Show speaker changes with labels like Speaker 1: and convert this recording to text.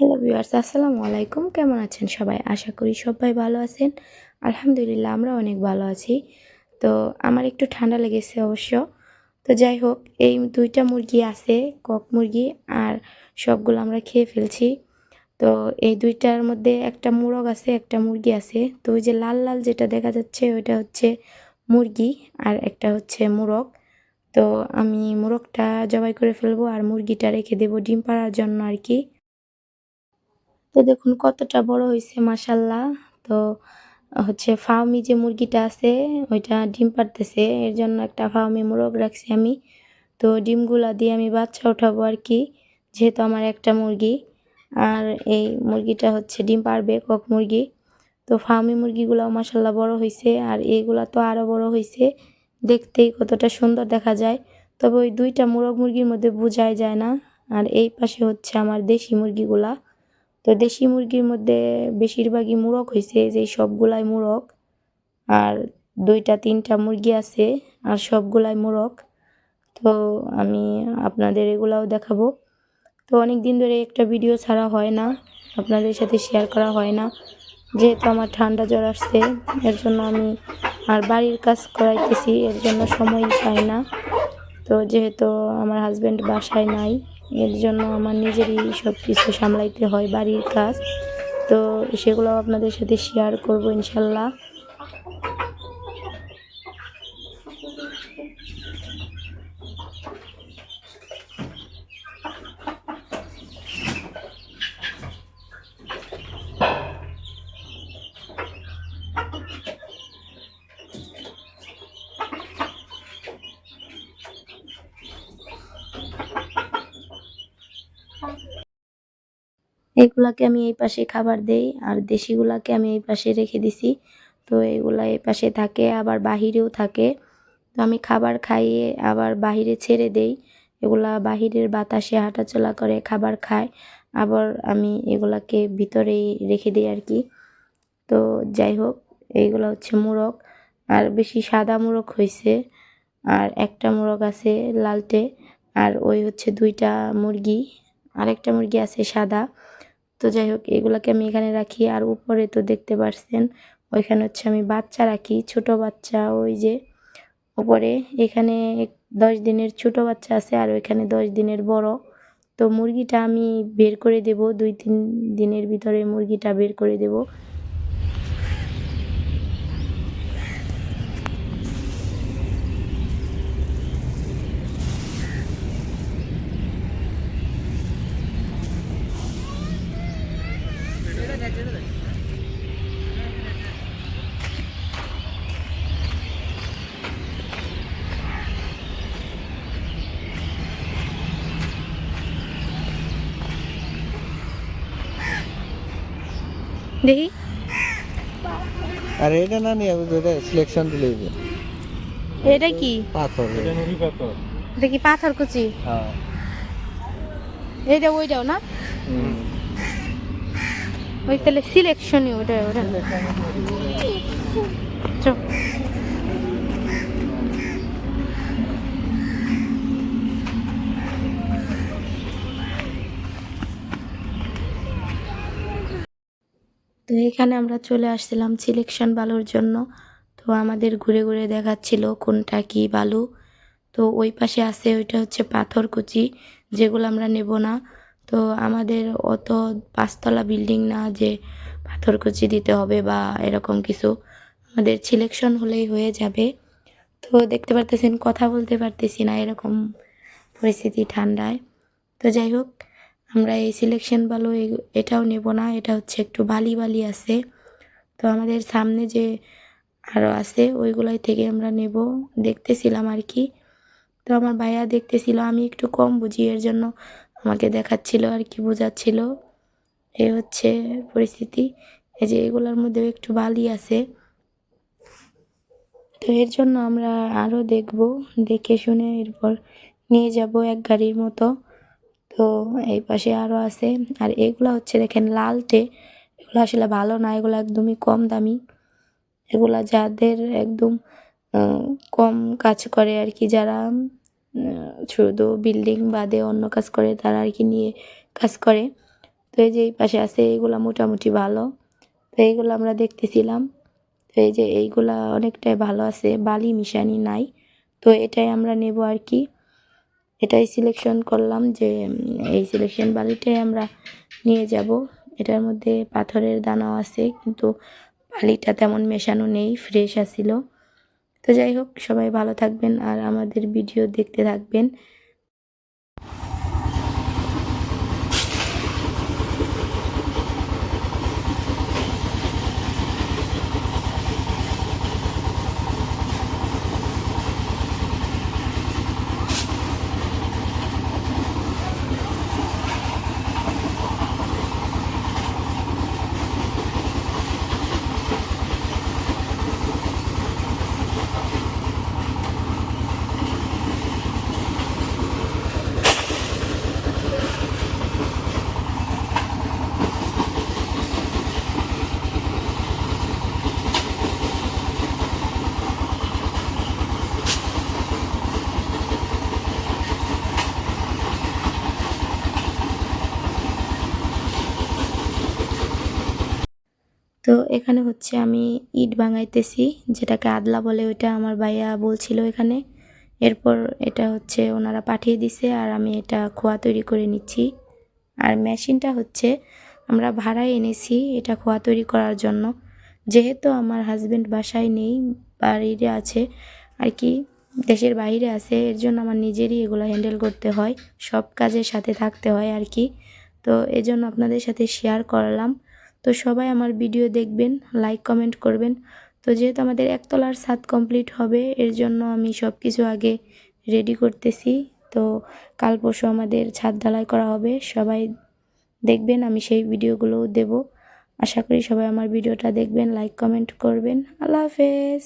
Speaker 1: Hello viewers আসসালামু আলাইকুম। কেমন আছেন সবাই? আশা করি সবাই ভালো আছেন। আলহামদুলিল্লাহ, আমরা অনেক ভালো আছি। তো আমার একটু ঠান্ডা লেগেছে অবশ্য। তো যাই হোক, এই দুইটা মুরগি আছে, কক মুরগি আর সবগুলো আমরা খেয়ে ফেলছি। তো এই দুইটার মধ্যে একটা মুরগ আছে, একটা মুরগি আছে। তো ওই যে লাল লাল যেটা দেখা যাচ্ছে, ওইটা হচ্ছে মুরগি আর একটা হচ্ছে মুরগ। তো আমি মুরগটা জবাই করে ফেলব আর মুরগিটা রেখে দেবো ডিম পাড়ার জন্য আর কি। তো দেখুন কতটা বড় হয়েছে মাসাল্লাহ তো হচ্ছে ফার্মি যে মুরগিটা আছে, ওইটা ডিম পাড়তেছে, এর জন্য একটা ফার্মি মুরগ রাখছি আমি। তো ডিমগুলা দিয়ে আমি বাচ্চা উঠাবো আর কি, যেহেতু আমার একটা মুরগি। আর এই মুরগিটা হচ্ছে ডিম পারবে কক মুরগি। তো ফার্মি মুরগিগুলো মাসাল্লাহ বড় হয়েছে আর এইগুলা তো আরও বড় হয়েছে দেখতেই কতটা সুন্দর দেখা যায়। তবে ওই দুইটা মোরগ মুরগির মধ্যে বোঝাই যায় না। আর এই পাশে হচ্ছে আমার দেশি মুরগিগুলা। তো দেশি মুরগির মধ্যে বেশিরভাগই মুরগ হয়েছে যে সবগুলাই মুরগ। আর দুইটা, তিনটা মুরগি আছে, আর সবগুলাই মুরগ। তো আমি আপনাদের এগুলাও দেখাবো। তো অনেক দিন ধরে একটা ভিডিও ছাড়া হয় না, আপনাদের সাথে শেয়ার করা হয় না। যেহেতু আমার ঠান্ডা জ্বর আসছে, এর জন্য আমি আর বাড়ির কাজ করাইতেছি, এর জন্য সময় পাই না। তো যেহেতু আমার হাজব্যান্ড বাসায় নাই এর জন্য আমার নিজেরই সব কিছু সামলাইতে হয় বাড়ির কাজ। তো সেগুলো আপনাদের সাথে শেয়ার করব ইনশাল্লাহ। এগুলাকে আমি এই পাশে খাবার দেই, আর দেশিগুলাকে আমি এই পাশে রেখে দিছি। তো এগুলা এই পাশে থাকে, আবার বাহিরেও থাকে। তো আমি খাবার খাইয়ে আবার বাহিরে ছেড়ে দেই। এগুলা বাহিরের বাতাসে হাঁটাচলা করে, খাবার খায়। আবার আমি এগুলাকে ভিতরেই রেখে দিই আর কি। তো যাই হোক, এইগুলো হচ্ছে মোরগ। আর বেশি সাদা মোরগ হয়েছে আর একটা মোরগ আছে লালটে, আর ওই হচ্ছে দুইটা মুরগি। আরেকটা মুরগি আছে সাদা। তো যাই হোক, এগুলোকে আমি এখানে রাখি। আর উপরে তো দেখতে পারছেন, ওইখানে হচ্ছে আমি বাচ্চা রাখি, ছোট বাচ্চা, ওই যে উপরে। এখানে দশ দিনের ছোট বাচ্চা আছে আর ওইখানে দশ দিনের বড়। তো মুরগিটা আমি বের করে দেব, দুই তিন দিনের ভিতরে মুরগিটা বের করে দেব। দেখি।
Speaker 2: আর এটা না নিয়ে যেটা সিলেকশন দিলে।
Speaker 1: এটা কি?
Speaker 2: পাথর।
Speaker 1: এটা কি পাথর কুচি?
Speaker 2: হ্যাঁ।
Speaker 1: এটা ওইটাও না? ওই তাহলে সিলেকশনই ওটা ওটা। চল তো এখানে আমরা চলে আসছিলাম সিলেকশন বালুর জন্য। তো আমাদের ঘুরে ঘুরে দেখাচ্ছিল কোনটা কি বালু। তো ওই পাশে আছে ওইটা হচ্ছে পাথরকুচি যেগুলো আমরা নেব না। তো আমাদের অত পাঁচতলা বিল্ডিং না যে পাথরকুচি দিতে হবে বা এরকম কিছু। আমাদের সিলেকশন হলেই হয়ে যাবে। তো দেখতে পারতেছেন, কথা বলতে পারতেছি না এরকম পরিস্থিতি ঠান্ডায়। তো যাই হোক আমরা এই সিলেকশন বালু এটাও নেব না, এটা হচ্ছে একটু বালি বালি আছে। তো আমাদের সামনে যে আরও আছে, ওইগুলাই থেকে আমরা নেব। দেখতেছিলাম আর কি। তো আমার ভাইয়া দেখতেছিল, আমি একটু কম বুঝি, এর জন্য আমাকে দেখাচ্ছিল আর কি, বোঝাচ্ছিল। এ হচ্ছে পরিস্থিতি। এই যে এগুলোর মধ্যেও একটু বালি আছে। তো এর জন্য আমরা আরও দেখব, দেখে শুনে এরপর নিয়ে যাব এক গাড়ির মতো। তো এই পাশে আরও আছে। আর এগুলো হচ্ছে দেখেন লালটে। এগুলো আসলে ভালো না, এগুলো একদমই কম দামি। এগুলা যাদের একদম কম কাজ করে আর কি, যারা শুধু বিল্ডিং বাদে অন্য কাজ করে, তারা আর কি নিয়ে কাজ করে। তো এই যে এই পাশে আছে এইগুলা মোটামুটি ভালো। তো এইগুলো আমরা দেখতেছিলাম। তো এই যে এইগুলা অনেকটাই ভালো আছে, বালি মিশানি নাই। তো এটাই আমরা নেব আর কি। এটাই সিলেকশন করলাম যে এই সিলেকশন বালিটাই আমরা নিয়ে যাব। এটার মধ্যে পাথরের দানাও আছে, কিন্তু বালিটা তেমন মেশানো নেই ফ্রেশ আসিল তো যাই হোক, সবাই ভালো থাকবেন আর আমাদের ভিডিও দেখতে থাকবেন। তো এখানে হচ্ছে আমি ইট ভাঙাইতেছি, যেটাকে আদলা বলে ওইটা আমার ভাইয়া বলছিল এখানে। এরপর এটা হচ্ছে ওনারা পাঠিয়ে দিছে আর আমি এটা খোয়া তৈরি করে নিচ্ছি। আর মেশিনটা হচ্ছে আমরা ভাড়ায় এনেছি এটা খোয়া তৈরি করার জন্য। যেহেতু আমার হাজব্যান্ড বাসায় নেই, বাড়িতে আছে, আর কি দেশের বাইরে আছে, এর জন্য আমার নিজেরই এগুলো হ্যান্ডেল করতে হয়, সব কাজের সাথে থাকতে হয় আর কি। তো এজন্য আপনাদের সাথে শেয়ার করলাম। তো সবাই আমার ভিডিও দেখবেন লাইক কমেন্ট করবেন। তো যেহেতু আমাদের একতলার ছাদ কমপ্লিট হবে, এর জন্য আমি সব কিছু আগে রেডি করতেছি। তো কাল পরশু আমাদের ছাদ ঢালাই করা হবে, সবাই দেখবেন আমি সেই ভিডিওগুলোও দেব। আশা করি সবাই আমার ভিডিওটা দেখবেন লাইক কমেন্ট করবেন। আল্লাহ হাফেজ।